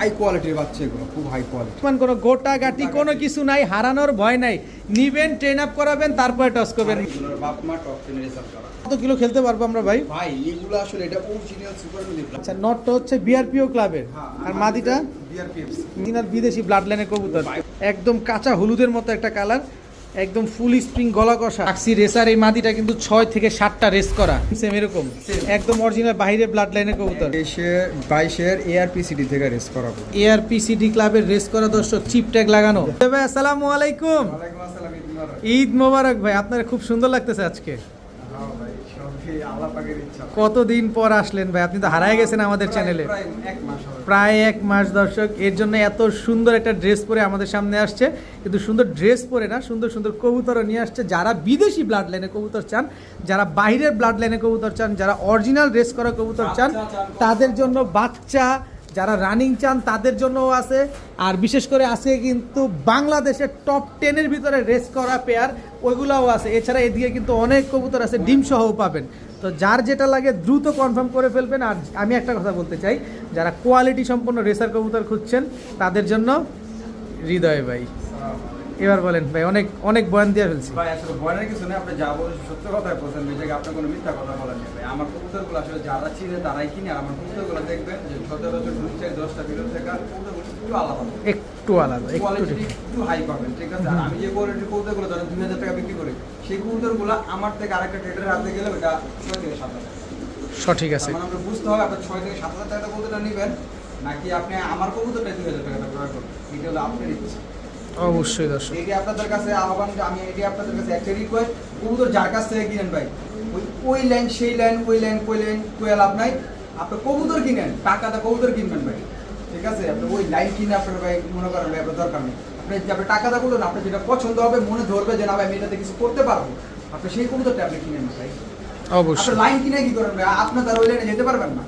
High কোয়ালিটির বাচ্চা এগুলো খুব হাই কোয়ালিটি। মানে কোনো গোটা গাটি কোনো কিছু নাই হারানোর ভয় নাই। নিবেন ট্রেন আপ করাবেন তারপরে টস করবেন। বাপ মা টপ রেজাল্ট করা। কত কিলো খেলতে পারব আমরা ভাই? ভাই এগুলো আসলে এটা অরিজিনাল সুপার মিলি আচ্ছা নটটা হচ্ছে বিআরপিও ক্লাবের আর মাদিটা? বিআরপিএফ দিনার বিদেশি ব্লাড লাইনের কবুতর। একদম কাঁচা হলুদের মতো একটা কালার একদম ফুল স্প্রিং গলা কষা। আক্সি রেসার এই মাদিটা কিন্তু ছয় থেকে সাতটা রেস করা। সেম এরকম। একদম অরিজিনাল বাইরে ব্লাড লাইনের কবুতর। এসে বাইশের এআরপিসিডি থেকে রেস করা এআরপিসিডি ক্লাবের রেস করা দর্শক চিপ ট্যাগ লাগানো। ভাই আসসালামু। আলাইকুম ঈদ মোবারক ভাই আপনার খুব সুন্দর লাগতেছে আজকে হ্যাঁ ভাই, সবই আল্লাহ পাকের ইচ্ছা। কতদিন পর আসলেন ভাই? আপনি তো হারায় গেছেন আমাদের চ্যানেলে প্রায় এক মাস দর্শক। এর জন্য এত সুন্দর একটা ড্রেস পরে আমাদের সামনে আসছে। কিন্তু সুন্দর ড্রেস পরে না সুন্দর সুন্দর কবুতরও নিয়ে আসছে। যারা বিদেশি ব্লাড লাইনে কবুতর চান যারা বাইরের ব্লাড লাইনে কবুতর চান যারা অরিজিনাল ড্রেস করা কবুতর চান চান, তাদের জন্য বাচ্চা যারা রানিং চান তাদের জন্যও আছে। আর বিশেষ করে আছে কিন্তু বাংলাদেশের টপ টেনের ভিতরে রেস করা পেয়ার ওইগুলাও আছে। এছাড়া এদিকে কিন্তু অনেক কবুতর আছে ডিম সহও পাবেন। তো যার যেটা লাগে দ্রুত কনফার্ম করে ফেলবেন। আর আমি একটা কথা বলতে চাই, যারা কোয়ালিটি সম্পন্ন রেসার কবুতর খুঁজছেন, তাদের জন্য হৃদয় ভাই। এবার বলেন ভাই অনেক অনেক বয়ান দিয়ে ফেলছি। ভাই আসলে ভয়ের কিছু নেই আপনি যা বলেছেন সত্য কথাই বলছেন জায়গায় আপনি কোনো মিথ্যা কথা বলেন না ভাই। আমার কবুতরগুলো আসলে যারা চিনে তারাই কিনে আর আমার কবুতরগুলো দেখবেন যে সচরাচর দুই চার দশটা বিরোধ থেকে কবুতরগুলো একটু আলাদা। একটু আলাদা একটু একটু হাই পাবেন ঠিক আছে? আর আমি যে কোয়ালিটির কবুতরগুলো ধরেন দুই হাজার টাকা বিক্রি করি সেই কবুতরগুলো আমার থেকে আরেকটা ট্রেডারের হাতে গেলে ওটা ছয় থেকে সাত হাজার সঠিক আছে। মানে আপনার বুঝতে হবে আপনার ছয় থেকে সাত হাজার টাকা কবুতরটা নেবেন নাকি আপনি আমার কবুতরটা দুই হাজার টাকা ক্রয় করবেন? এটা হলো আপনার ইচ্ছা। অবশ্যই দর্শক। এটি আপনাদের কাছে আহ্বান যে আমি এটি আপনাদের কাছে একটা রিকোয়েস্ট কবুতর যার কাছ থেকে কিনেন ভাই? ওই ওই লাইন সেই লাইন ওই লাইন ওই লাইন কোয়া লাভ নাই। আপনি কবুতর কিনেন টাকাটা কবুতর কিনবেন ভাই। ঠিক আছে? আপনি ওই লাইন কিনে আপনার ভাই মনে করেন ভাই আপনার দরকার নেই। আপনি আপনি টাকাটা বলুন আপনি যেটা পছন্দ হবে মনে ধরবে যে না ভাই আমি এটাতে কিছু করতে পারব। আপনি সেই কবুতরটা আপনি কিনেন ভাই। অবশ্যই। লাইন কিনে কি করেন ভাই? আপনি তার ওই লাইনে যেতে পারবেন না।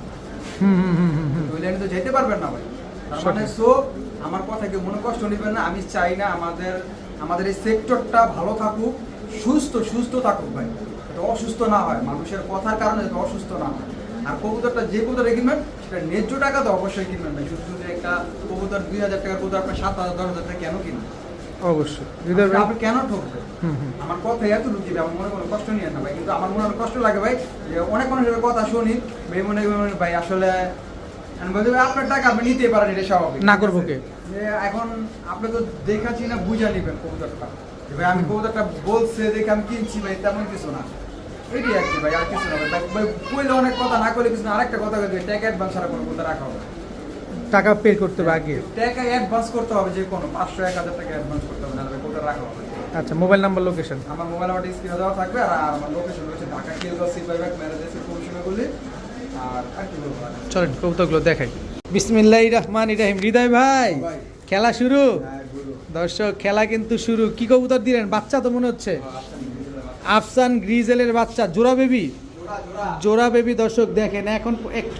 হুম হুম হুম হুম হুম। ওই লাইনে তো যেতে পারবেন না ভাই। তার মানে সো আমার কথা কেউ মনে কষ্ট নেবেন না আমি চাই না আমাদের আমাদের এই সেক্টরটা ভালো থাকুক সুস্থ সুস্থ থাকুক ভাই। এটা অসুস্থ না হয় মানুষের কথার কারণে যাতে অসুস্থ না হয়। আর কবুতরটা যে কবুতর কিনবেন সেটা ন্যায্য টাকা তো অবশ্যই কিনবেন ভাই। শুধু শুধু একটা কবুতর দুই হাজার টাকার কবুতর আপনার সাত হাজার দশ হাজার টাকা কেন কিনবেন? অবশ্যই। আপনি কেন ঠকবে হুম হুম। আমার কথা এত লুচি আমার মনে কোনো কষ্ট নিয়ে না ভাই। কিন্তু আমার মনে অনেক কষ্ট লাগে ভাই যে অনেক মানুষের কথা শুনি ভাই মনে ভাই আসলে আপনার টাকা আপনি নিতে পারেন এটা স্বাভাবিক। না করব কে? এখন আপনি তো দেখাচ্ছি না বুঝা নিবেন কবুতরটা। ভাই আমি কবুতরটা বলছে দেখে আমি কিনছি ভাই তেমন কিছু না। এটি আর কি ভাই আর কিছু না ভাই। ভাই ভাই কইলে অনেক কথা না করলে কিছু না। আরেকটা কথা কই টাকা অ্যাডভান্স ছাড়া কোনো কবুতর রাখা হবে টাকা পে করতে হবে আগে। টাকা অ্যাডভান্স করতে হবে যে কোনো। পাঁচশো এক হাজার টাকা অ্যাডভান্স করতে হবে না কবুতর রাখা হবে আচ্ছা মোবাইল নাম্বার লোকেশন আমার মোবাইল নাম্বারটা স্ক্রিনে দেওয়া থাকবে আর আমার লোকেশন রয়েছে ঢাকা কিলগঞ্জ সিপাই ব্যাগ ম্যানেজার পরিষেবাগুলি আর আর কি বলব আর? চলেন কবুতরগুলো দেখাই। বিসমিল্লাহ রহমান ইরাহিম হৃদয় ভাই। খেলা শুরু? দর্শক খেলা কিন্তু শুরু। কি কবুতর দিলেন? বাচ্চা তো মনে হচ্ছে। আফসান গ্রিজেলের বাচ্চা জোড়া বেবি। জোড়া, বেবি দর্শক দেখেন এখন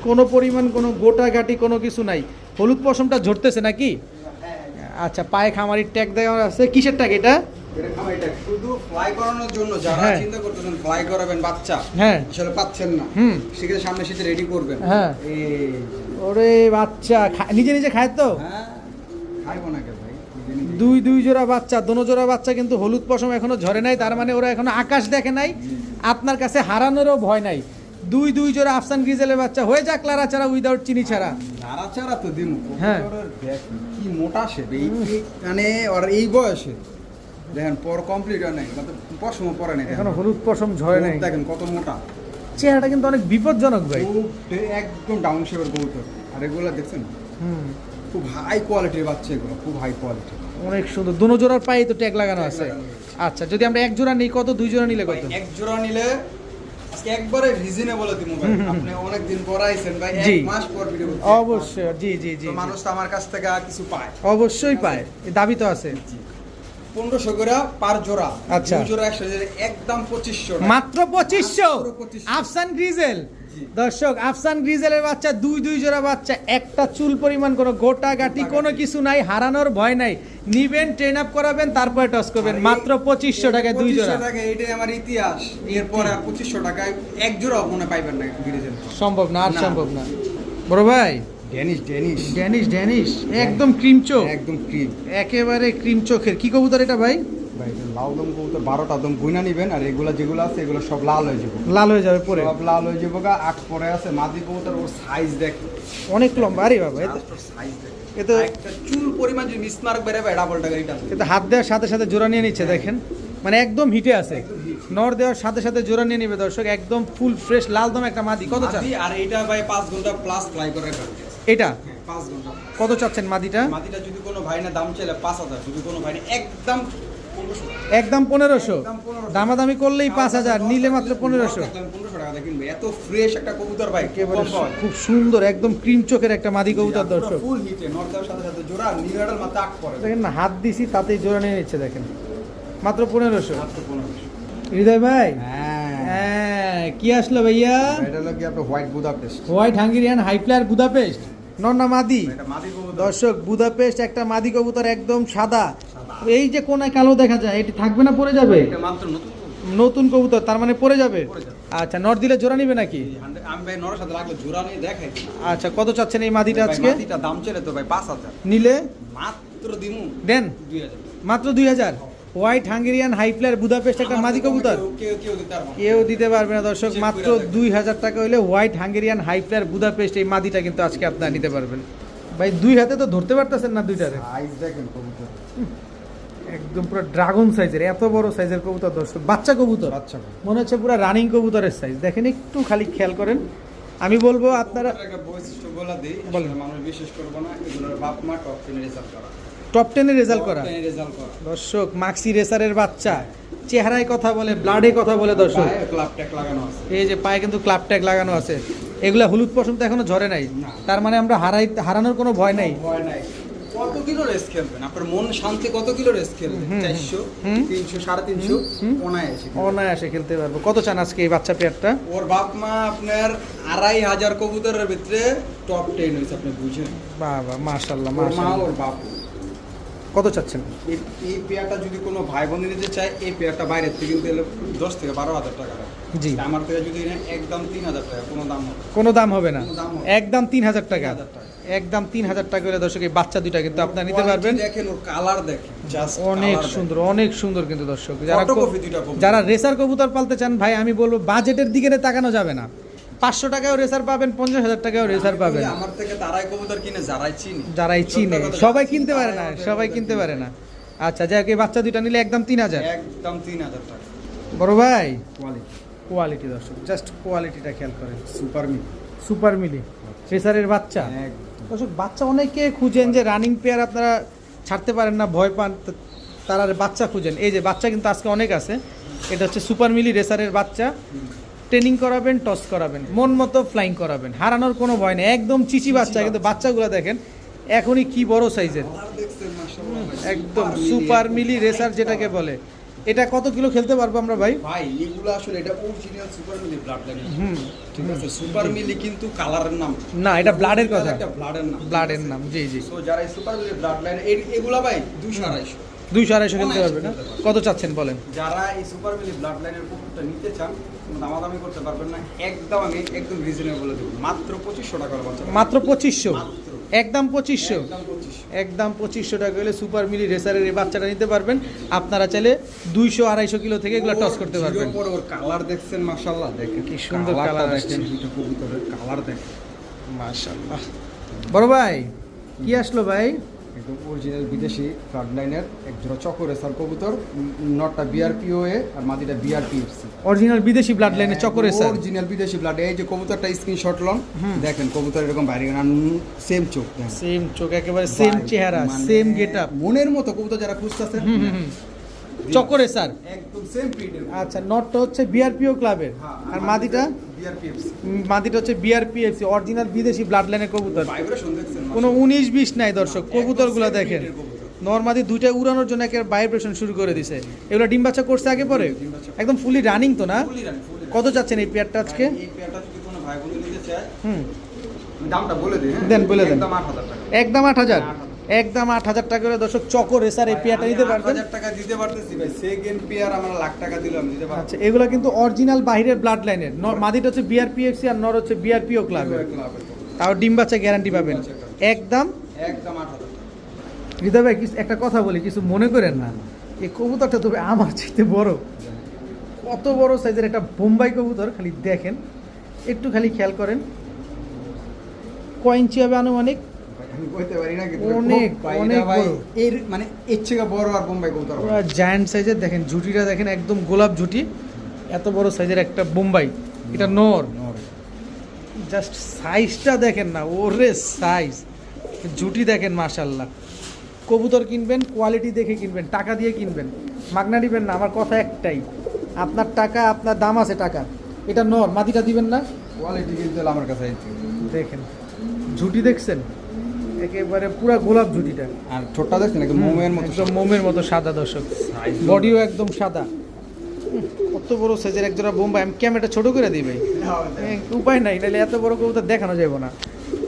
কোনো পরিমাণ কোনো গোটা গাটি কোনো কিছু নাই। হলুদ পশমটা ঝরতেছে নাকি? আচ্ছা পায়ে খামারির ট্যাগ দেওয়া আছে। কিসের ট্যাগ এটা? এটা শুধু ফ্লাই করানোর জন্য যারা হ্যাঁ। চিন্তা করতেছেন ফ্লাই করাবেন বাচ্চা হ্যাঁ। আসলে পাচ্ছেন না। হুম। সেক্ষেত্রে সামনে শীতে রেডি করবেন। হ্যাঁ। ওরে বাচ্চা নিজে নিজে খায় তো? হ্যাঁ খাইবো না। দুই দুই জোড়া বাচ্চা দোনো জোড়া বাচ্চা কিন্তু হলুদ পশম এখনও ঝরে নাই তার মানে ওরা এখনও আকাশ দেখে নাই। আপনার কাছে হারানোরও ভয় নাই। দুই দুই জোড়া আফসান গ্রিজেলের বাচ্চা হয়ে যাক লারা ছাড়া উইদাউট চিনি ছাড়া। ছাড়া তো দিন হ্যাঁ। কি মোটা সে মানে ওর এই বয়সে। দেখেন পর কমপ্লিট হয় নাই পশম পরে নাই এখনও হলুদ পশম ঝরে নাই। দেখেন কত মোটা। চেহারাটা কিন্তু অনেক বিপজ্জনক ভাই। একদম ডাউন শেপের কবুতর। আর এগুলো দেখছেন? হুম। খুব হাই কোয়ালিটির বাচ্চা এগুলো খুব হাই কোয়ালিটি অনেক সুন্দর। দুনো জোড়ার পায়ে তো ট্যাগ লাগানো আছে। আচ্ছা যদি আমরা এক জোড়া নিই কত? দুই জোড়া নিলে কত? এক জোড়া নিলে আজকে একবারে রিজনেবল দিম ভাই। আপনি অনেক দিন পর আইছেন ভাই এক মাস পর ভিডিও অবশ্যই জি জি জি জি। মানুষ তো আমার কাছ থেকে কিছু পায়। অবশ্যই পায়। দাবি তো আছে। পনেরোশো করে পার জোড়া। আচ্ছা। জোড়া একশো একদম পঁচিশশো মাত্র পঁচিশশো? আফসান গ্রিজেল? দর্শক আফসান গ্রিজেলের বাচ্চা দুই দুই জোড়া বাচ্চা একটা চুল পরিমাণ কোনো গোটা গাটি কোনো কিছু নাই হারানোর ভয় নাই। নিবেন ট্রেন আপ করাবেন তারপরে টস করবেন। মাত্র পঁচিশশো টাকায় দুই জোড়া। টাকা এটাই আমার ইতিহাস। এরপর আর পঁচিশশো টাকায় এক জোড়া মনে পাইবেন না সম্ভব না আর সম্ভব না। বড় ভাই ড্যানিশ ড্যানিশ। Danish Danish. একদম ক্রিম চোখ। একদম ক্রিম। একেবারে ক্রিম চোখের। কি কবুতর এটা ভাই? ভাই দম কবুতর বারোটা দম গুইনা নিবেন আর এগুলা যেগুলো আছে এগুলো সব লাল হয়ে যাবে। লাল হয়ে যাবে পরে। সব লাল হয়ে যাব গা। আট পরে আছে মাদি কবুতর ওর সাইজ দেখ। অনেক লম্বা। আরে বাবা সাইজ দেখ। চুল পরিমাণ যদি মিসমার্ক বেড়ে ভাই ডাবল টাকা রিটার্ন কিন্তু হাত দেওয়ার সাথে সাথে জোড়া নিয়ে নিচ্ছে দেখেন। মানে একদম হিটে আছে। নর দেওয়ার সাথে সাথে জোড়া নিয়ে নিবে দর্শক। একদম ফুল ফ্রেশ লাল দম একটা মাদি। কত চান? আর এটা ভাই পাঁচ ঘণ্টা প্লাস ফ্লাই করে রাখা এটা? হ্যাঁ কত চাচ্ছেন মাদিটা? যদি কোনো ভাই না দাম চাইলে পাঁচ হাজার যদি কোনো ভাই একদম একদম পনেরোশো? দামাদামি করলেই পাঁচ হাজার নিলে মাত্র পনেরোশো। এত ফ্রেশ একটা কবুতর ভাই খুব সুন্দর একদম ক্রিম চোখের একটা মাদি কবুতর দর্শক। দেখেন না হাত দিছি তাতেই জোড়া নিয়ে নিচ্ছে দেখেন। মাত্র পনেরোশো। হৃদয় ভাই? হ্যাঁ। হ্যাঁ কি আসলো ভাইয়া? White Budapest white Hungarian high flyer Budapest নন্না মাদি। দর্শক বুদাপেস্ট একটা মাদি কবুতর একদম সাদা। এই যে কোনায় কালো দেখা যায় এটি থাকবে না পড়ে যাবে? নতুন কবুতর। তার মানে পড়ে যাবে? আচ্ছা নট দিলে জোড়া নিবে নাকি? আচ্ছা কত চাচ্ছেন এই মাদিটা আজকে? দাম চলে তো ভাই পাঁচ হাজার। নিলে? মাত্র দিমু দেন। মাত্র দুই হাজার? White Hungarian high flyer Budapest একটা মাদি কবুতর। কেউ- দিতে পারব না। দর্শক মাত্র দুই হাজার টাকা হলে white Hungarian high flyer Budapest এই মাদিটা কিন্তু আজকে আপনারা নিতে পারবেন। ভাই দুই হাতে তো ধরতে পারতেছেন না দুইটারে। কবুতর। একদম পুরো ড্রাগন সাইজের এত বড় সাইজের কবুতর দর্শক বাচ্চা কবুতর। কবুতর। মনে হচ্ছে পুরো রানিং কবুতরের সাইজ দেখেন একটু খালি খেয়াল করেন। আমি বলব আপনারা বৈশিষ্ট্য বলে দিই বলেন। মানুষ বিশেষ করব না এগুলোর বাপ মা টপ রেজাল্ট করা। টপ টেনে রেজাল্ট করা। রেজাল্ট করা। দর্শক মাক্সি রেসারের বাচ্চা। চেহারায় কথা বলে ব্লাডে কথা বলে দর্শক। ক্লাব ট্যাগ লাগানো আছে। এই যে পায়ে কিন্তু ক্লাব ট্যাগ লাগানো আছে। এগুলা হলুদ পশম তো এখনও ঝরে নাই। তার মানে আমরা হারাই হারানোর কোনো ভয় নাই। ভয় নাই। কত কিলো রেস খেলবেন? আপনার মন শান্তি কত কিলো রেস খেলবেন? চারশো। তিনশো সাড়ে তিনশো। অনায়াসে অনায়াসে খেলতে পারব। কত চান আজকে এই বাচ্চা পেয়ারটা ওর বাপ মা আপনার আড়াই হাজার কবুতরের ভিতরে টপ টেন হয়েছে আপনি বুঝেন। বাবা মাশাল্লাহ ওর মা ওর বাপ। কত চাচ্ছেন? এই- পেয়ারটা যদি কোনো ভাই বোন নিতে চায় এই পেয়ারটা বাইরের থেকে কিনতে হলে দশ থেকে বারো হাজার টাকা জি। আমার থেকে যদি একদম তিন হাজার টাকা কোনো দাম হবে কোনো দাম হবে না। একদম তিন হাজার টাকা। 3,000 টাকা। একদম তিন হাজার টাকা করে দর্শক এই বাচ্চা দুইটা কিন্তু আপনারা নিতে পারবেন। দেখেন ওর কালার দেখেন জাস্ট অনেক সুন্দর অনেক সুন্দর কিন্তু দর্শক। যারা। যারা রেসার কবুতর পালতে চান ভাই আমি বলব বাজেটের দিকে তাকানো যাবে না। পাঁচশো টাকাও রেসার পাবেন পঞ্চাশ হাজার টাকাও রেসার পাবেন। আমার থেকে তারাই কবুতর কিনে যারাই চিনি। যারাই চিনে। সবাই কিনতে পারে না সবাই কিনতে পারে না। আচ্ছা যাই হোক, এই বাচ্চা দুইটা নিলে একদম তিন হাজার। একদম তিন হাজার টাকা। বড় ভাই? কোয়ালিটি কোয়ালিটি দর্শক। জাস্ট কোয়ালিটিটা খেয়াল করেন। সুপার মিলি। সুপার মিলি। রেসারের বাচ্চা? দর্শক বাচ্চা অনেকে খুঁজেন যে রানিং পেয়ার আপনারা ছাড়তে পারেন না ভয় পান তারা আর বাচ্চা খুঁজেন। এই যে বাচ্চা কিন্তু আজকে অনেক আছে। এটা হচ্ছে সুপার মিলি রেসারের বাচ্চা। ট্রেনিং করাবেন টস করাবেন মন মতো ফ্লাইং করাবেন। হারানোর কোনো ভয় নেই একদম চিচি বাচ্চা কিন্তু বাচ্চাগুলো দেখেন এখনই কি বড় সাইজের একদম সুপার মিলি রেসার যেটাকে বলে। এটা কত কিলো খেলতে পারব আমরা ভাই? ভাই এগুলো আসলে এটা অরিজিনাল সুপার মিলি ব্লাড লাইন হুম ঠিক আছে সুপার মিলি কিন্তু কালারের নাম। না এটা ব্লাডের কথা। একটা ব্লাডের নাম। ব্লাডের নাম জি জি। সো যারা সুপার মিলি ব্লাড লাইন এগুলা ভাই দুশো আড়াইশো। দুইশো আড়াইশো খেলতে পারবে না? কত চাচ্ছেন বলেন? যারা এই সুপার মিলি ব্লাড লাইনের কুকুরটা নিতে চান দামাদামি করতে পারবেন না। একদম আমি একদম রিজনেবল বলে দেবো। মাত্র পঁচিশশো টাকার বাচ্চা মাত্র পঁচিশশো? একদম পঁচিশশো? একদম পঁচিশশো। টাকা হলে সুপার মিলি রেসারের এই বাচ্চাটা নিতে পারবেন। আপনারা চাইলে দুইশো আড়াইশো কিলো থেকে এগুলো টস করতে পারবেন। ওর কালার দেখছেন মাশাআল্লাহ। দেখেন কি সুন্দর দেখেন কবুতরের কালার দেখেন। মাশাল্লাহ বড় ভাই কি আসলো ভাই? একদম অরিজিনাল বিদেশি ফ্লাড লাইনের এক জোড়া চকরে স্যার কবুতর নটটা বিআরপিও এ আর মাদিটা বিআরপিএফসি অরিজিনাল বিদেশি ব্লাড লাইনের চকর এসার অরিজিনাল বিদেশি ব্লাড এই যে কবুতরটা স্ক্রিনশট লন। দেখেন কবুতর এরকম বাইরে সেম চোখ সেম চোখ একেবারে সেম চেহারা মানে সেম গেটআপ মনের মতো কবুতর যারা খুঁজতেছেন চকরে স্যার? একদম সেম প্রিন্টের আচ্ছা নটটা হচ্ছে বিআরপিও ক্লাবের আর মাদিটা? মাদিটা হচ্ছে বিআরপিএফসি অরিজিনাল বিদেশি ব্লাড লাইনের কবুতর ভাইব্রেশন দেখছেন কোনো উনিশ বিশ নাই দর্শক কবুতরগুলো দেখেন। নর্মাদি দুইটা উড়ানোর জন্য একেবারে ভাইব্রেশন শুরু করে দিছে। এগুলো ডিম বাচ্চা করছে আগে পরে? একদম ফুলি রানিং তো না। কত যাচ্ছেন এই পেয়ারটা আজকে? এই পেয়ারটা যদি কোনো ভাই বোন নিতে চায় হুম। দামটা বলে দিই হ্যাঁ? দেন, বলে দেন। একদম আট হাজার। একদম আট হাজার 8,000 একদম আট হাজার টাকা করে দর্শক চকো রেসার এই পেয়ারটা নিতে পারবেন। হাজার টাকা দিতে পারতেছি ভাই। সেকেন্ড পেয়ার আমরা লাখ টাকা দিলাম দিতে আচ্ছা এগুলো কিন্তু অরিজিনাল বাইরের ব্লাড লাইনের মাদিটা হচ্ছে বিআরপিএফসি আর নর হচ্ছে বিআরপিও ক্লাবের তাও ডিম বাচ্চা গ্যারান্টি পাবেন। একদম। একদম আট হাজার হৃদয় ভাই কিছু একটা কথা বলি কিছু মনে করেন না। এই কবুতরটা তবে আমার চাইতে বড়। কত বড় সাইজের একটা বোম্বাই কবুতর খালি দেখেন। একটু খালি খেয়াল করেন। কয় ইঞ্চি হবে আনুমানিক আমি কইতে পারি না কিন্তু অনেক, অনেক ভাই, এর মানে এর থেকে বড় আর বোম্বাই কবুতর। পুরো জায়ান্ট সাইজের দেখেন ঝুটিটা দেখেন একদম গোলাপ ঝুটি এত বড় সাইজের একটা বোম্বাই। এটা নর। নর। জাস্ট সাইজটা দেখেন না ওরে সাইজ ঝুটি দেখেন মাশাল্লাহ কবুতর কিনবেন কোয়ালিটি দেখে কিনবেন টাকা দিয়ে কিনবেন। মাগনা দিবেন না আমার কথা একটাই। আপনার টাকা আপনার দাম আছে টাকা। এটা নর মাটিটা দিবেন না। কোয়ালিটি কিন্তু আমার কাছে দেখেন ঝুটি দেখছেন? একেবারে পুরা গোলাপ ঝুটিটা আর ছোটটা দেখছেন একদম মোমের মতো একদম মোমের মতো সাদা দর্শক। বডিও একদম সাদা। কত বড় সাইজের একজোড়া বোম্বাই আমি ক্যামেরাটা ছোট করে দিই ভাই? উপায় নাই নাহলে এত বড় কবুতর দেখানো যাবে না।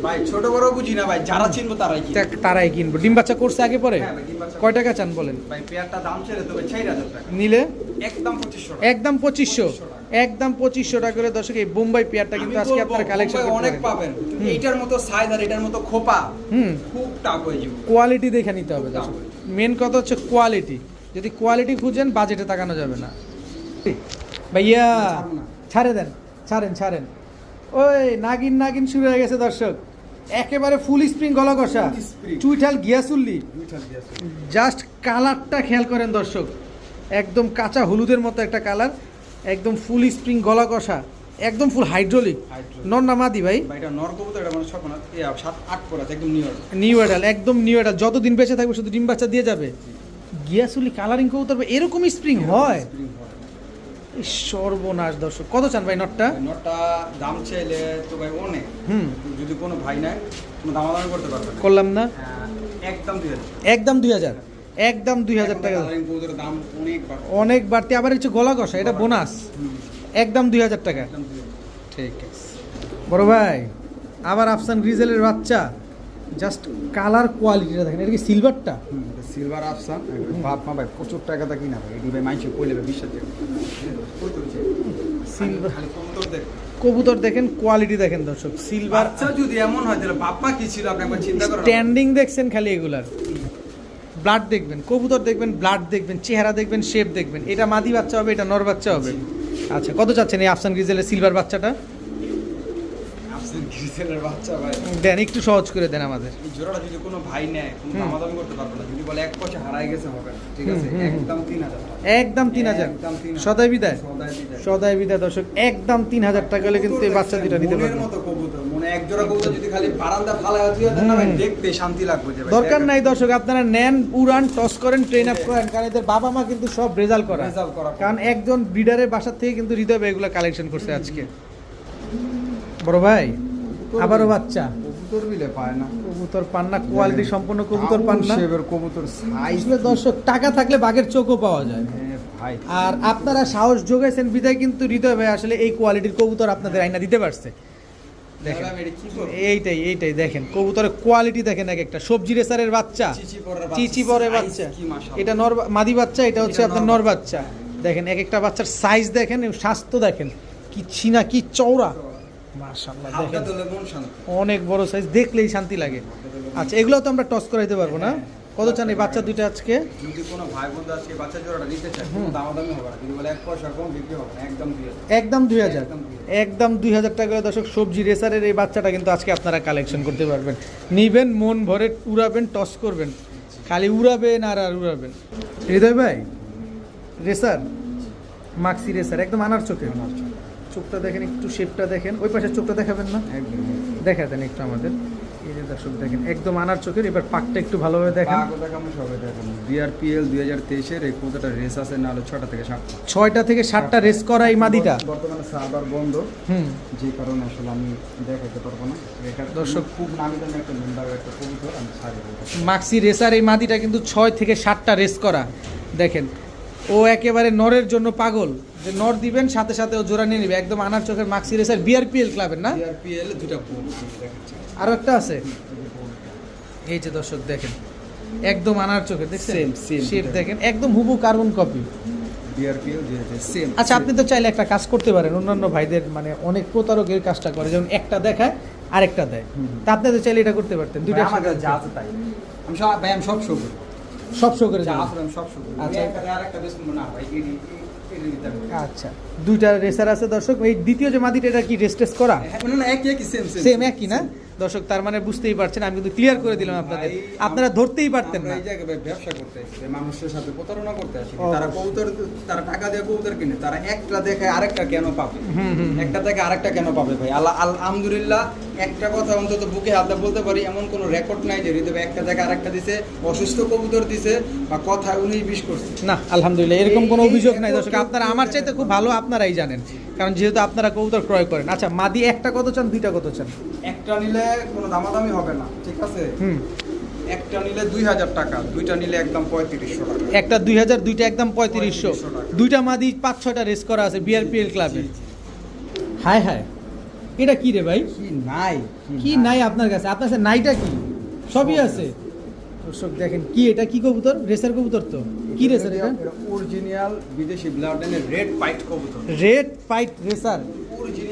ভাই ছোট বড় বুঝি না ভাই যারা চিনবো তারাই কিনবে। তারাই কিনবো। ডিম বাচ্চা করছে আগে পরে? হ্যাঁ কয় টাকা চান বলেন? ভাই পেয়ারটা দাম ছেড়ে দেবে চার হাজার টাকা নিলে? একদম পঁচিশশো একদম পঁচিশশো। একদম পঁচিশশো টাকা করে দর্শক এই বোম্বাই পেয়ারটা কিন্তু আজকে আপনারা কালেকশন অনেক পাবেন। এইটার মতো সাইজ আর এটার মতো খোপা হুম। খুব টাফ হয়ে যাবে। কোয়ালিটি দেখে নিতে হবে দর্শক। মেন কথা হচ্ছে কোয়ালিটি যদি কোয়ালিটি খুঁজেন বাজেটে তাকানো যাবে না। ভাইয়া ছাড়ে দেন ছাড়েন ছাড়েন। ওই নাগিন নাগিন শুরু হয়ে গেছে দর্শক। একেবারে ফুল স্প্রিং গলা কষা। চুইঠাল গিয়াসুল্লি জাস্ট কালারটা খেয়াল করেন দর্শক। একদম কাঁচা হলুদের মতো একটা কালার একদম ফুল স্প্রিং গলা কষা একদম ফুল হাইড্রোলিক। নর না মাদি ভাই। ভাই এটা নর কবুতর এটা মানে স্বপ্ন সাত আট পর আছে একদম নিউ নিউ এডাল একদম নিউ এডাল যতদিন বেঁচে থাকবে শুধু ডিম বাচ্চা দিয়ে যাবে। গিয়াসুলি কালারিং কবুতর এরকম স্প্রিং হয়? সর্বনাশ দর্শক। কত চান ভাই নটটা? নটটা দাম চাইলে তো ভাই অনেক। হুম। যদি কোনো ভাই নাই কোনো দামাদামি করতে পারবে করলাম না? হ্যাঁ, একদম দুই হাজার। একদম দুই হাজার। একদম দুই হাজার টাকা। অনেক বাড়তি। আবার হচ্ছে গলা কষা এটা বোনাস। একদম দুই হাজার টাকা। ঠিক আছে। বড় ভাই আবার আফসান গ্রিজেলের বাচ্চা। জাস্ট কালার কোয়ালিটিটা দেখেন এটা কি সিলভারটা? সিলভার আফসান। বাপ মা ভাই প্রচুর টাকা দা কিনা ভাই। এটি ভাই মাইছে কইলে ভাই বিশ্বাস সিলভার। কবুতর দেখ কবুতর দেখেন কোয়ালিটি দেখেন দর্শক। সিলভার বাচ্চা যদি এমন হয় তাহলে বাপ মা কি ছিল আপনি একবার চিন্তা করেন স্ট্যান্ডিং দেখছেন খালি এগুলার। ব্লাড দেখবেন কবুতর দেখবেন ব্লাড দেখবেন চেহারা দেখবেন শেপ দেখবেন। এটা মাদি বাচ্চা হবে এটা নর বাচ্চা হবে। আচ্ছা কত চাচ্ছেন এই আফসান গ্রিজেলের সিলভার বাচ্চাটা? দেন একটু সহজ করে দেন আমাদের। জোড়াটা যদি কোনো ভাই নেয় কোনো দামাদামি করতে পারবে না। যদি বলে এক পয়সা হারাই গেছে হবে ঠিক আছে? হুম, হুম, হুম। একদম তিন হাজার টাকা। একদম তিন হাজার। 3000 সদাই বিদায়। সদাই বিদায়। দর্শক একদম তিন হাজার টাকা হলে কিন্তু এই বাচ্চা দুটা নিতে মতো কবুতর। কবুতর যদি খালি বারান্দা ফালায় দিয়ে না ভাই দেখতে শান্তি লাগবে যে দরকার নাই দর্শক আপনারা নেন উড়ান টস করেন ট্রেন আপ করেন কারণ এদের বাবা মা কিন্তু সব রেজাল্ট করা। Result করা। কারণ একজন ব্রিডারের বাসার থেকে কিন্তু হৃদয় এগুলো কালেকশন করছে আজকে। বড় ভাই আবারও বাচ্চা। কবুতর বিলে পায় না। কবুতর পান না কোয়ালিটি সম্পূর্ণ কবুতর পান না। কবুতর সাইজ দর্শক টাকা থাকলে বাঘের চোখও পাওয়া যায়। আর আপনারা সাহস যোগাইছেন বিদায় কিন্তু হৃদয় ভাই আসলে এই কোয়ালিটির কবুতর আপনাদের আইনা দিতে পারছে। দেখেন। এইটাই এইটাই দেখেন। কবুতরের কোয়ালিটি দেখেন এক একটা। সবজি রেসারের বাচ্চা। চিচি পরের বাচ্চা, পরে বাচ্চা। এটা নর মাদি বাচ্চা এটা হচ্ছে আপনার নর বাচ্চা। দেখেন এক একটা বাচ্চার সাইজ দেখেন স্বাস্থ্য দেখেন। কি ছিনা কি চওড়া। দেখেন। অনেক বড় সাইজ দেখলেই শান্তি লাগে। আচ্ছা এগুলো তো আমরা টস করাইতে পারব না? কত চান এই বাচ্চা দুইটা আজকে? যদি কোনো ভাই বন্ধু আজকে বাচ্চা জোড়াটা নিতে চায় কোনো দামাদামি হবে না। যদি বলে এক পয়সা কম বিক্রি হবে না একদম দিয়ে একদম দুই হাজার? একদম 2000 দুই হাজার টাকা করে দর্শক সবজি রেসারের এই বাচ্চাটা কিন্তু আজকে আপনারা কালেকশন করতে পারবেন। নিবেন মন ভরে উড়াবেন টস করবেন। খালি উড়াবেন আর আর উড়াবেন। হৃদয় ভাই রেসার? মাক্সি রেসার একদম আনার চোখে। চোখটা দেখেন একটু শেপটা দেখেন। ওই পাশের চোখটা দেখাবেন না? একদম। দেখা দেন একটু আমাদের। এই যে দর্শক দেখেন একদম আনার চোখের এবার পাকটা একটু ভালোভাবে দেখেন। সবাই দেখেন বিআরপিএল দুই হাজার তেইশের এই কতটা রেস আছে না হলে ছটা থেকে সাতটা। ছয়টা থেকে সাতটা রেস করা এই মাদিটা। বর্তমানে সার্ভার বন্ধ। হুম। যে কারণে আসলে আমি দেখাতে পারব না। এখানে দর্শক- খুব নামি দামি একটা মেম্বার একটা কবুতর আমি ছাড়ি মাক্সি রেসার এই মাদিটা কিন্তু ছয় থেকে সাতটা রেস করা। দেখেন ও একেবারে নরের জন্য পাগল। যে নর দিবেন সাথে সাথে ও জোড়া নিয়ে নিবে। একদম আনার চোখের মাক্সি রেসার বিআরপিএল ক্লাবের না? বিআরপিএল দুটা আরও একটা আছে? এই যে দর্শক দেখেন একদম আনার চোখে দেখছেন? শেপ দেখেন একদম হুবু কার্বন কপি আচ্ছা আপনি তো চাইলে একটা কাজ করতে পারেন। অন্যান্য ভাইদের মানে অনেক প্রতারকের কাজটা করে। যেমন একটা দেখায় আরেকটা দেয়। তা আপনি তো চাইলে এটা করতে পারতেন। দুইটা যা আছে তাই। আমি সব ভাই আমি সব শো করি সব শো করে দেবেন। আচ্ছা। দুইটা রেসার আছে দর্শক। এই দ্বিতীয় যে মাদিটা এটা কি রেস করা? হ্যাঁ, সেম সেম একই না? দর্শক তার মানে বুঝতেই পারছেন আমি কিন্তু ক্লিয়ার করে দিলাম আপনাদের। আপনারা ধরতেই পারতেন না। ব্যবসা করতে মানুষের সাথে প্রতারণা করতে আসি তারা কবুতর তারা টাকা দিয়ে কবুতর কিনে তারা একটা দেখে আরেকটা কেন পাবে? হুম, হুম, হুম। একটা থেকে আরেকটা কেন পাবে ভাই? আল্লাহ আলহামদুলিল্লাহ একটা কথা অন্তত বুকে হাতে বলতে পারি এমন কোনো রেকর্ড নাই যে হৃদয় একটা থেকে আরেকটা দিছে অসুস্থ কবুতর দিছে বা কথা উনি বিশ করছে। না আলহামদুলিল্লাহ এরকম কোনো অভিযোগ নাই। দর্শক আপনারা আমার চাইতে খুব ভালো আপনারাই জানেন কারণ যেহেতু আপনারা কবুতর ক্রয় করেন। আচ্ছা মাদি একটা কত চান দুইটা কত চান? একটা নিলে কোনো দামাদামি হবে না ঠিক আছে? হুম। একটা নিলে দুই হাজার টাকা দুইটা নিলে একদম পঁয়ত্রিশশো টাকা। একটা দুই হাজার দুইটা একদম পঁয়ত্রিশশো। দুইটা মাদি পাঁচ ছয়টা রেস করা আছে বিআরপিএল ক্লাবে। হায় হায়। এটা কি রে ভাই? কি নাই? কি নাই? আপনার কাছে? আপনার কাছে নাইটা কি? সবই আছে। দর্শক দেখেন কি এটা কি কবুতর? রেসার কবুতর তো। কি রেসার এটা? অরিজিনাল বিদেশি ব্লাডেনের রেড পাইট কবুতর। রেড পাইট রেসার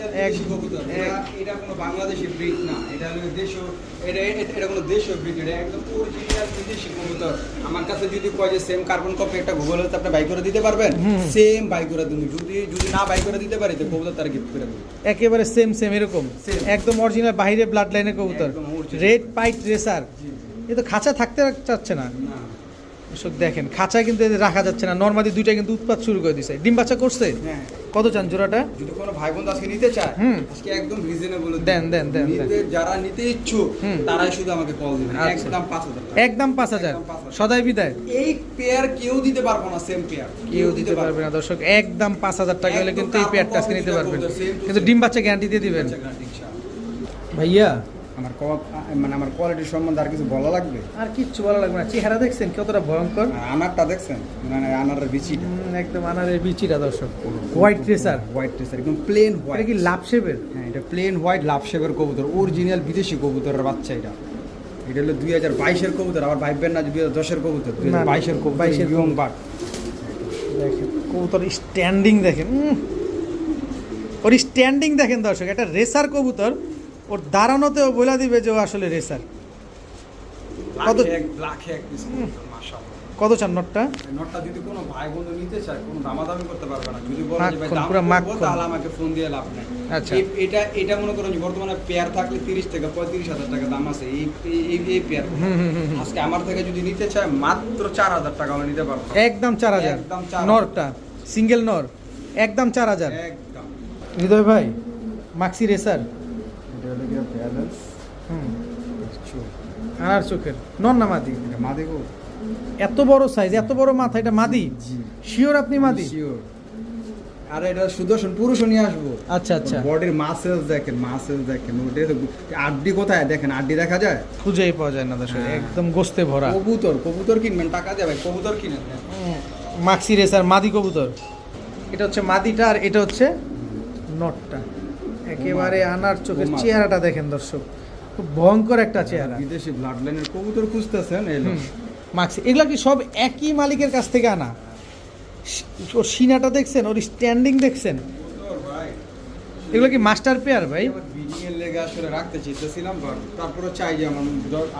এটা এটা কোনো বাংলাদেশি ব্রিড না এটা হলো দেশীয় এটা এটা এটা কোনো দেশীয় ব্রিড এটা একদম অরিজিনাল বিদেশি কবুতর। আমার কাছে যদি কয় যে সেম কার্বন কপি একটা গুগলে আপনি বাই করে দিতে পারবেন। সেম বাই করে দিন। যদি যদি না বাই করে দিতে পারি তো কবুতর তার গিফট করে দেবো। একেবারে সেম সেম এরকম. একদম অরিজিনাল বাইরে ব্লাড লাইনের কবুতর। রেড পাইট রেসার এ তো খাঁচা থাকতে চাচ্ছে না। দর্শক দেখেন খাঁচায় কিন্তু রাখা যাচ্ছে না। নর্মালি দুইটা কিন্তু উৎপাত শুরু করে দিছে। ডিম বাচ্চা করছে? হ্যাঁ। কত চান জোড়াটা? যদি কোনো ভাই বোন আজকে নিতে চায় হুম। আজকে একদম রিজনেবল দেন, দেন, দেন। যারা নিতে ইচ্ছুক তারাই শুধু আমাকে কল দিবেন। আচ্ছা। একদম পাঁচ হাজার টাকা। একদম পাঁচ হাজার। একদম 5,000 সদাই বিদায়। এই পেয়ার কেউ দিতে পারব না সেম পেয়ার কেউ দিতে পারবে না। দর্শক। একদম পাঁচ হাজার টাকা হলে কিন্তু এই পেয়ারটা আজকে নিতে পারবেন। কিন্তু ডিম বাচ্চা গ্যারান্টি দিয়ে দিবেন। ভাইয়া আমার মানে আমার কোয়ালিটির সম্বন্ধে আর কিছু বলা লাগবে? আর কিচ্ছু ভালো লাগবে না। চেহারা দেখছেন? কতটা ভয়ঙ্কর? আনারটা দেখছেন? মানে আনারের বিচিটা। একদম আনারের বিচিটা দর্শক। হোয়াইট রেসার হোয়াইট টেসার একদম প্লেন এটা হোয়াইট কি লাভ শেপের? হ্যাঁ এটা প্লেন হোয়াইট লাভ শেপের কবুতর অরিজিনাল বিদেশি কবুতরের বাচ্চা এটা। এটা হলো দুই হাজার বাইশের কবুতর আবার ভাইবেন না দুই হাজার দশের কবুতর দুই হাজার বাইশের কবুতর 22 এর ইয়ং বাট দেখেন কবুতর স্ট্যান্ডিং দেখেন। ওর স্ট্যান্ডিং দেখেন দর্শক একটা রেসার কবুতর। ওর দাঁড়ানোতেও বলে দিবে যে ও আসলে রেসার কত- কত চান নটটা? নটটা যদি কোনো ভাই বন্ধু নিতে চায় কোনো দামাদামি করতে পারবে না। যদি বলে যে ভাই দাম করব, তাহলে আমাকে ফোন দিয়ে লাভ নেই। আচ্ছা। এটা এটা মনে করুন বর্তমানে পেয়ার থাকলে তিরিশ থেকে পঁয়ত্রিশ হাজার টাকা দাম আছে। এই এই- এই পেয়ার। আজকে আমার থেকে যদি নিতে চায় মাত্র চার হাজার টাকা হলে নিতে পারব। একদম চার হাজার। একদম 4,000 নরটা সিঙ্গেল নর একদম চার হাজার। একদম। হৃদয় ভাই মাক্সি রেসার ব্যালেন্স হুম আনার চোখের? নর না মাদি? এটা মাদি গো। এত বড় সাইজ এত বড় মাথা এটা মাদি? শিওর আপনি মাদি? শিওর আর এটা সুদর্শন পুরুষও নিয়ে আসব। আচ্ছা আচ্ছা। বডির মাসেলস দেখেন মাসেলস দেখেন। ওটা আড্ডি কোথায়? দেখেন আড্ডি দেখা যায়? খুঁজেই পাওয়া যায় না দর্শক হ্যাঁ। একদম গোস্তে ভরা। কবুতর কবুতর কিনবেন টাকা ভাই কবুতর কিনেন। মাক্সি রেসার মাদি কবুতর। এটা হচ্ছে মাদিটা আর এটা হচ্ছে নটটা। একেবারে আনার চোখের চেহারাটা দেখেন দর্শক। খুব ভয়ঙ্কর একটা চেহারা। বিদেশি ব্লাড লাইনের কবুতর খুঁজতেছেন মাক্সি এগুলো কি সব একই মালিকের কাছ থেকে আনা? ওর সিনাটা দেখছেন ওর স্ট্যান্ডিং দেখছেন? এগুলো কি মাস্টার পেয়ার ভাই? বিডিং এর লেগে আসলে রাখতে চাইতেছিলাম তারপরে চাই যে আমার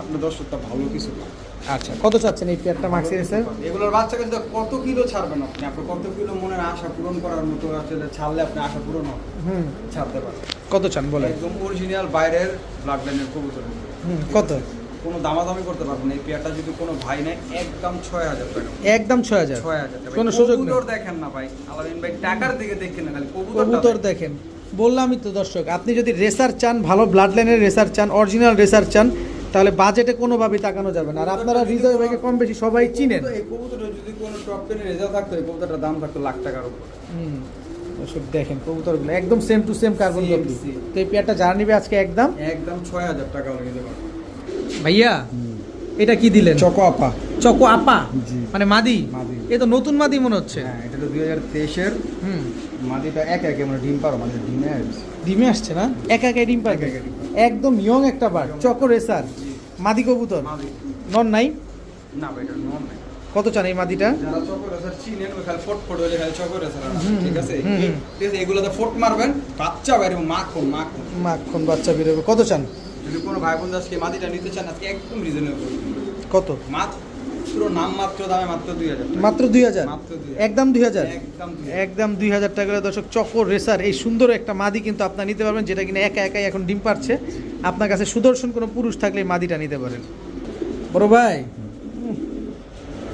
আপনার দর্শকটা ভালো কিছু পায়। আচ্ছা কত চাচ্ছেন এই পেয়ারটা মাক্সি রেসার এগুলোর বাচ্চা কিন্তু কত কিলো ছাড়বেন আপনি? আপনার কত কিলো মনের আশা পূরণ করার মতো আসলে ছাড়লে আপনি আশা পূরণ হবে? হুম। ছাড়তে পারেন কত চান বলেন। একদম অরিজিনাল বাইরের ব্লাড লাইনের কবুতর। হুম কত? কোনো দামাদামি করতে পারবেন না। এই পেয়ারটা যদি কোনো ভাই নেয় একদম ছয় হাজার টাকা। একদম ছয় হাজার? ছয় হাজার কোনো সুযোগ। কবুতর দেখেন না ভাই। আলাদিন ভাই টাকার দিকে দেখেন না খালি কবুতর দেখেন। বললামই তো দর্শক আপনি যদি রেসার চান ভালো ব্লাড লাইনের রেসার চান অরিজিনাল রেসার চান তাহলে বাজেটে কোনোভাবেই তাকানো যাবে না। আর আপনারা হৃদয় ভাইকে কম বেশি সবাই চিনেন। এই কবুতরটা যদি কোনো টপ টেনের রেজাল্ট থাকতো এই কবুতরটার দাম থাকতো লাখ টাকার উপর। হুম দর্শক দেখেন কবুতরগুলো একদম same to same carbon copy তো এই পেয়ারটা যারা নিবে আজকে একদম? একদম ছয় হাজার টাকা নিতে পারব। ভাইয়া এটা কি দিলেন? চকো আপা। চকো আপা? মানে মাদি। এ তো নতুন মাদি মনে হচ্ছে। হ্যাঁ এটা তো দুই হাজার তেইশের। হুম। মাদিটা এক একে মানে ডিম পারো মানে ডিমে আসছে। ডিমে আসছে না? একা একা ডিম পারবে। একদম ইয়ং একটা বার চকো রেসার জি। মাদি কবুতর? নন নাই? না ভাই এটা নন নাই। কত চান এই মাদিটা? যারা চকর রেসার চিনেন ওই খালি ফোট ফোট হলে খালি চকর রেসার ঠিক আছে? হুম, হুম। ঠিক আছে এগুলোতে ফোট মারবেন বাচ্চা বাইরে মাখন মাখন। মাখন বাচ্চা বেরোবে কত চান? যদি কোনো ভাই আজকে মাটিটা নিতে চান আজকে একদম রিজনেবল কত? মাত্র নাম মাত্র দামে মাত্র দুই হাজার টাকা। মাত্র দুই হাজার? মাত্র দুই একদম দুই হাজার? একদম টাকা দর্শক চকর রেসার এই সুন্দর একটা মাদি কিন্তু আপনার নিতে পারবেন যেটা কিনা একা একাই এখন ডিম পাচ্ছে আপনার কাছে সুদর্শন কোনো পুরুষ থাকলে মাদিটা নিতে পারেন। বড় ভাই উম,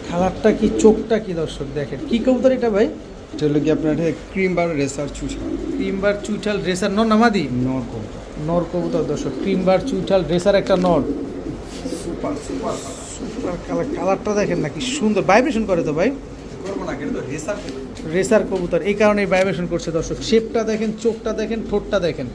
কালারটা কি চোখটা কি দর্শক দেখেন? কি কবুতর এটা ভাই? এটা হলো কি আপনার ক্রিম বার রেসার চুষা ক্রিমবার চুইঠাল রেসার নর না মাদি? নর কবুতর। নর কবুতর দর্শক ক্রিমবার চুইঠাল রেসার একটা নর। সুপার সুপার সুপার কালার কালারটা দেখেন না কি সুন্দর। ভাইব্রেশন করে তো ভাই। কিন্তু রেসার রেসার কবুতর এই কারণেই ভাইব্রেশন করছে দর্শক। শেপটা দেখেন চোখটা দেখেন ঠোঁটটা দেখেন।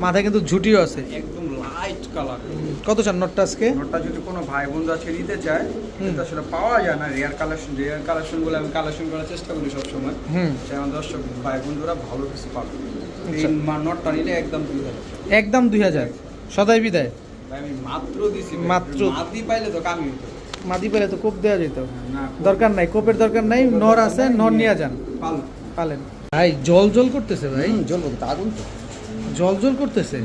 মাথায় কিন্তু ঝুটিও আছে। একদম লাইট কালার কত চান নটটা আজকে? নটটা যদি কোনো ভাই বন্ধু আজকে নিতে চায় কিন্তু আসলে পাওয়া যায় না। রেয়ার কালেকশন রেয়ার কালেকশনগুলো আমি কালেকশন করার চেষ্টা করি সবসময়। হুম। সে আমার দর্শক ভাই বন্ধুরা ভালো কিছু পাবে। এই আচ্ছা। নটটা নিলে একদম দুই হাজার। একদম দুই হাজার। সদাই বিদায়। আমি মাত্র দিছি মাত্র। মাদি পাইলে তো কামি হতো মাদি পেলে তো কোপ দেওয়া যেত। না দরকার নাই কোপের দরকার নাই। নর আছে নর নিয়ে যান। পালো। পালেন। ভাই জল জল করতেছে ভাই? জ্বলবো তো আগুন তো। জল জল করতেছে?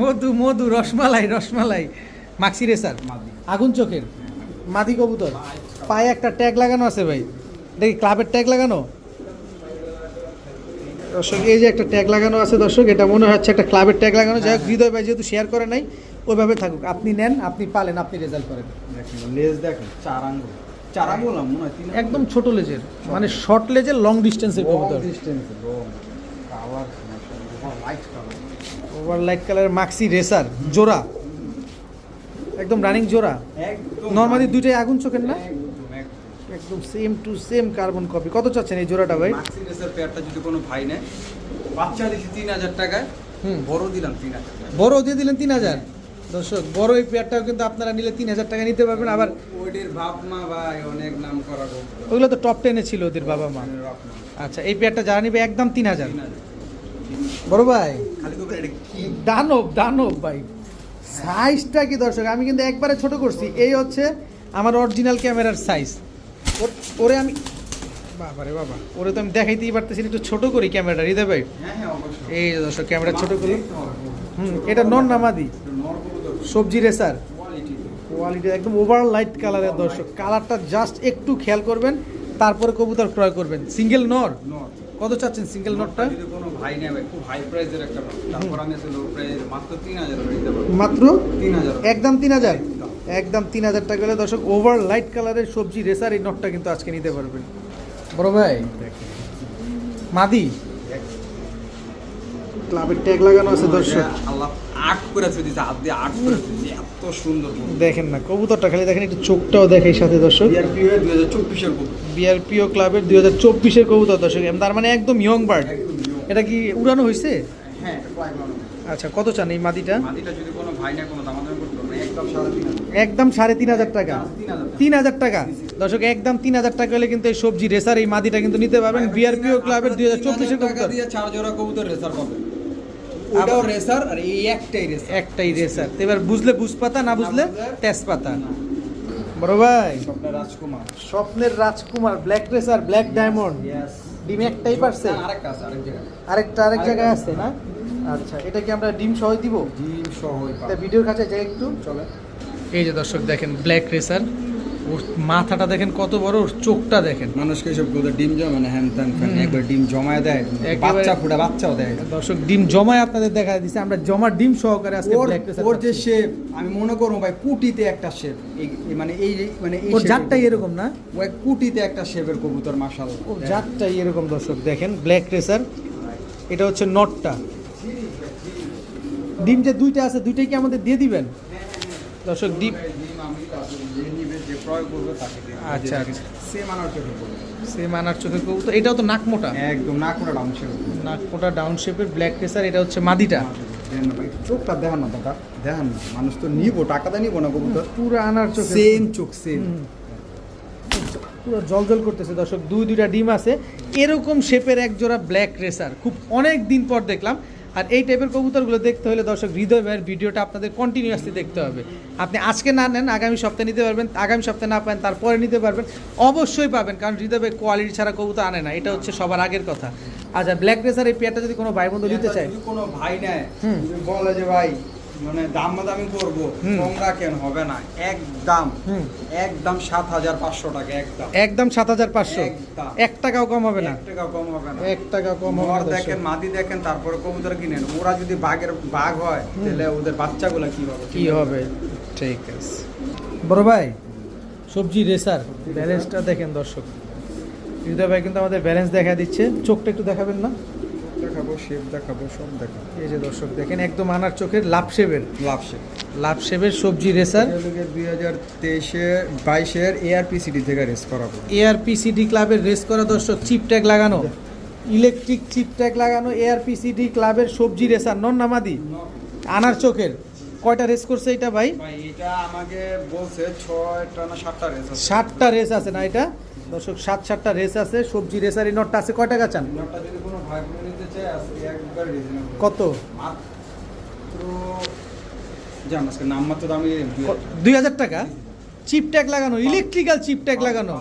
মধু মধু রসমালাই রসমালাই। মাক্সি রেসার আগুন চোখের। মাদি কবুতর। পায়ে একটা ট্যাগ লাগানো আছে ভাই। দেখি ক্লাবের ট্যাগ লাগানো? দর্শক এই যে একটা ট্যাগ লাগানো আছে দর্শক এটা মনে হচ্ছে একটা ক্লাবের ট্যাগ লাগানো। যাই হোক হৃদয় ভাই যেহেতু শেয়ার করে নাই ওইভাবে থাকুক। আপনি নেন আপনি পালেন আপনি রেজাল্ট করেন। দেখেন লেজ দেখেন চার আঙ্গুল। চার আঙ্গুল মনে একদম ছোট লেজের। মানে শর্ট লেজের লং ডিস্টেন্সের কবুতর। Distance colour light colour over light কালারের মাক্সি রেসার জোড়া একদম রানিং জোড়া একদম নর্মালি দুইটাই আগুন চোখের না? একদম same to same carbon copy কত চাচ্ছেন এই জোড়াটা ভাই? মাক্সি রেসার পেয়ারটা যদি কোনো ভাই নেয় বাচ্চা দিছি তিন হাজার টাকায় হুম। বড় দিলাম তিন হাজার বড় দিয়ে দিলেন তিন হাজার। দর্শক বড় এই পেয়ারটাও কিন্তু আপনারা নিলে তিন হাজার টাকা নিতে পারবেন। আবার ওইটির বাপ মা ভাই অনেক নাম করা ওগুলো তো টপ টেনে ছিল ওদের বাবা মা। আচ্ছা এই পেয়ারটা যারা নিবে একদম তিন হাজার। বড় ভাই। দানব দানব ভাই। সাইজটা কি দর্শক? আমি কিন্তু একবারে ছোট করছি। এই হচ্ছে আমার অরিজিনাল ক্যামেরার সাইজ ওরে আমি বাবারে বাবা। ওরে তো আমি দেখাইতেই পারতেছি একটু ছোট করি ক্যামেরাটা হৃদয় ভাই। হ্যাঁ হ্যাঁ এই দর্শক ক্যামেরা ছোট করি। হুম এটা নন নামাদি সবজি রেসার। কোয়ালিটি একদম ওভার লাইট কালারের দর্শক। কালারটা জাস্ট একটু খেয়াল করবেন তারপরে কবুতর ক্রয় করবেন। সিঙ্গেল নর। কত চাচ্ছেন সিঙ্গেল নটটা যদি কোনো ভাই নেবে খুব হাই প্রাইসের একটা নট তারপর আমি লো প্রাইস মাত্র তিন হাজার দিতে পারব। মাত্র? তিন হাজার একদম তিন হাজার? একদম। তিন হাজার টাকা হলে দর্শক ওভার লাইট কালারের সবজি রেসার এই নটটা কিন্তু আজকে নিতে পারবেন। বড় ভাই মাদি? ক্লাবের ট্যাগ লাগানো আছে দর্শক। আল্লাহ আর্ট করে দিয়েছে হাত দিয়ে আর্ট করে দিয়েছে এত সুন্দর দেখেন না কবুতরটা খালি দেখেন একটু চোখটাও দেখাই সাথে দর্শক। বিআরপি দুই হাজার চব্বিশের কবুতর। বিআরপিও ক্লাবের দুই হাজার চব্বিশের কবুতর দর্শক। তার মানে একদম ইয়ং বার্ড এটা কি উড়ানো হয়েছে? হ্যাঁ। আচ্ছা কত চান এই মাদিটা? মাটিটা যদি কোনো ভাই না কোনো দামাদামি করতে একদম সাড়ে তিন হাজার। টাকা। তিন হাজার টাকা। দর্শক একদম তিন হাজার টাকা হলে কিন্তু এই সবজি রেসার এই মাদিটা কিন্তু নিতে পারবেন বিআরপিও ক্লাবের দুই হাজার চব্বিশের কবুতর। চার জোড়া কবুতর রেসার পাবে ওটাও রেসার আর এই একটাই রেসার একটাই রেসার তো এবার বুঝলে বুঝপাতা না বুঝলে তেজপাতা। বড় ভাই। স্বপ্নের রাজকুমার। স্বপ্নের রাজকুমার ব্ল্যাক রেসার ব্ল্যাক ডায়মন্ড ডিম একটাই পারছে? আরেকটা আছে আরেক জায়গায়। আরেকটা আরেক জায়গায় আছে। না? আচ্ছা এটা কি আমরা ডিম সহ দিব? ডিম সহ ভিডিওর কাছে যাই একটু। চলে। এই যে দর্শক দেখেন ব্ল্যাক রেসার ওর মাথাটা দেখেন কত বড় ওর চোখটা দেখেন। মানুষকে সবগুলো ডিম জমে না হ্যান ত্যান একবার ডিম জমায় দেয় বাচ্চা ফুটা বাচ্চাও দেয় দর্শক ডিম জমায় আপনাদের দেখা দিচ্ছে আমরা জমা ডিম সহকারে আজকে ওর যে শেপ আমি মনে করব ভাই কুটিতে একটা শেপ মানে এই মানে এই ওর shape-এর জাতটাই এরকম না? ও এক কুটিতে একটা শেপের কবুতর মাশাল ওর জাতটাই এরকম দর্শক দেখেন ব্ল্যাক রেসার এটা হচ্ছে নটটা ডিম যে দুইটা আছে দুইটাই কি আমাদের দিয়ে দিবেন? দর্শক ডিম যে প্রয়োগ করবে তাকে আচ্ছা, আচ্ছা। সেম আনার চোখে পড়বে। সেম আনার চোখে কবুতর এটাও তো নাক মোটা। একদম না করে ডাউন শেপ নাক মোটা ডাউন শেপের ব্ল্যাক রেসার এটা হচ্ছে মাদিটা। চোখটা দেখান না দাদা দেখান না। মানুষ তো নিবো টাকাটা নিবো না কবুতর। পুরো আনার চোখে। সেম চোখ সেম পুরো জল জল করতেছে দর্শক দুই দুইটা ডিম আছে। এরকম শেপের এক জোড়া ব্ল্যাক রেসার খুব অনেক দিন পর দেখলাম। আর এই টাইপের কবুতরগুলো দেখতে হলে দর্শক হৃদয় ভাইয়ের ভিডিওটা আপনাদের কন্টিনিউয়াসলি দেখতে হবে। আপনি আজকে না নেন আগামী সপ্তাহে নিতে পারবেন আগামী সপ্তাহে না পান তারপরে নিতে পারবেন অবশ্যই পাবেন কারণ হৃদয় ভাই কোয়ালিটি ছাড়া কবুতর আনে না এটা হচ্ছে সবার আগের কথা। আচ্ছা ব্ল্যাক রেসার এই পেয়ারটা যদি কোনো ভাই বন্ধু নিতে চায়? কোনো ভাই নেয়। বলে যে ভাই মানে দাম দামি করব হুম। কম রাখেন হবে না। একদম হুম। একদম সাত হাজার পাঁচশো টাকা একদম। একদম সাত হাজার পাঁচশো। এক টাকাও কম হবে না? এক টাকা কম হবে না। এক টাকা কম হবে। দেখেন মাদি দেখেন তারপরে কবুতর কিনেন। ওরা যদি বাঘের বাঘ হয় তাহলে ওদের বাচ্চাগুলো কি হবে? কি হবে? ঠিক আছে। বড় ভাই সবজি রেসার ব্যালেন্সটা দেখেন দর্শক। হৃদয় ভাই কিন্তু আমাদের ব্যালেন্স দেখা দিচ্ছে। চোখটা একটু দেখাবেন না? দেখাবো শেপ দেখাবো সব দেখাবো। এই যে দর্শক দেখেন একদম আনার চোখের লাভ শেপের লাভ শেপ লাভ শেপের সবজি রেসার। দুই হাজার তেইশে বাইশের এআরপিসিডি থেকে রেস করাবো। এআরপিসিডি ক্লাবের রেস করা দর্শক চিপ ট্যাগ লাগানো। ইলেকট্রিক চিপ ট্যাগ লাগানো এআরপিসিডি ক্লাবের সবজি রেসার। নন নামাদি আনার চোখের। কয়টা রেস করছে এটা ভাই এটা আমাকে বলছে ছয়টা না সাতটা রেস আছে। সাতটা রেস আছে না এটা? দর্শক সাত সাতটা রেস আছে সবজি রেসার এই নটটা আছে কয় টাকা চান? নটটা যদি কোনো বোন নিতে চায় আজকে একবার রিজনেবল কত? মাত্র জান আজকে নাম মাত্র দামি দুই হাজার। টাকা? চিপ ট্যাগ লাগানো ইলেকট্রিক্যাল চিপ ট্যাগ লাগানো।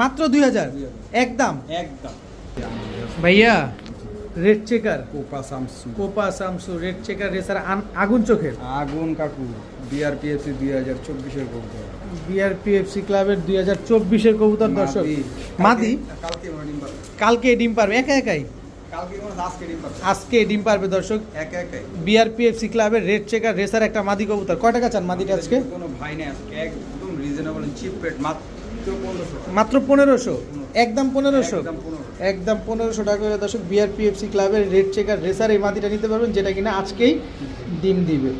মাত্র দুই হাজার? একদম? একদম। ভাইয়া রেড চেকার কোপা সামসু। কোপা সামসু রেড চেকার রেসার আগুন চোখের। আগুন কাকু বিআরপিএফসি দুই হাজার চব্বিশের কবুতর বিআরপিএফসি ক্লাবের দুই হাজার চব্বিশের কবুতর দর্শক। মাদি? কালকে ডিম পারবে। একা একাই? আজকে ডিম পারবে। দর্শক। একা একাই। বিআরপিএফসি ক্লাবের রেড চেকার রেসার একটা মাদি কবুতর। কয় টাকা চান মাদিটা আজকে? কোনো ভাই নেই আজকে একদম রিজনেবল চিপ রেট মাত্র পনেরোশো। একদম পনেরোশো? একদম পনেরো একদম পনেরোশো টাকা করে দর্শক বিআরপিএফসি ক্লাবের রেড চেকার রেসার এই মাদিটা নিতে পারবেন যেটা কিনা আজকেই ডিম দিবে।